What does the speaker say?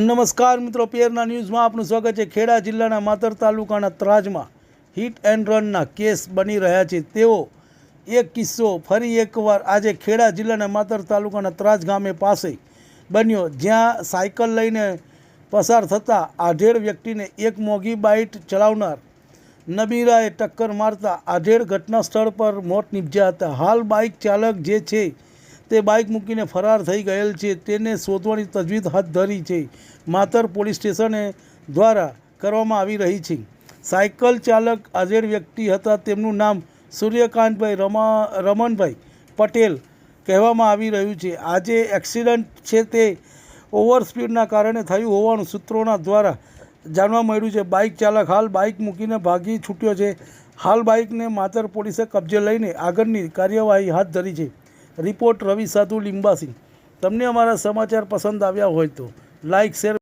નમસ્કાર મિત્રો પેરના ન્યૂઝમાં આપનું સ્વાગત છે. ખેડા જિલ્લાના માતર તાલુકાના ત્રાજમાં હિટ એન્ડ રનના કેસ બની રહ્યા છે. તેઓ એક કિસ્સો ફરી એકવાર આજે ખેડા જિલ્લાના માતર તાલુકાના ત્રાજ ગામે પાસે બન્યો, જ્યાં સાયકલ લઈને પસાર થતાં આઢેડ વ્યક્તિને એક મોઘી બાઇટ ચલાવનાર નબીરાએ ટક્કર મારતા આઢેડ ઘટના સ્થળ પર મોત નીપજ્યા હતા. હાલ બાઇક ચાલક જે છે તે બાઇક મૂકીને ફરાર થઈ ગયેલ છે. તેને શોધવાની તજવીજ હાથ ધરી છે. માતર પોલીસ સ્ટેશને દ્વારા કરવામાં આવી રહી છે. સાયકલ ચાલક આધેડ વ્યક્તિ હતા. તેમનું નામ સૂર્યકાંતભાઈ રમા, રમણભાઈ પટેલ કહેવામાં આવી રહ્યું છે. આજે એક્સિડન્ટ છે તે ઓવરસ્પીડના કારણે થયું હોવાનું સૂત્રોના દ્વારા જાણવા મળ્યું છે. બાઇક ચાલક હાલ બાઇક મૂકીને ભાગી છૂટ્યો છે. હાલ બાઇકને માતર પોલીસે કબજે લઈને આગળની કાર્યવાહી હાથ ધરી છે. રિપોર્ટ રવિ સાધુ લિંબાસિંહ તમને અમારા સમાચાર પસંદ આવ્યા હોય તો લાઇક શેર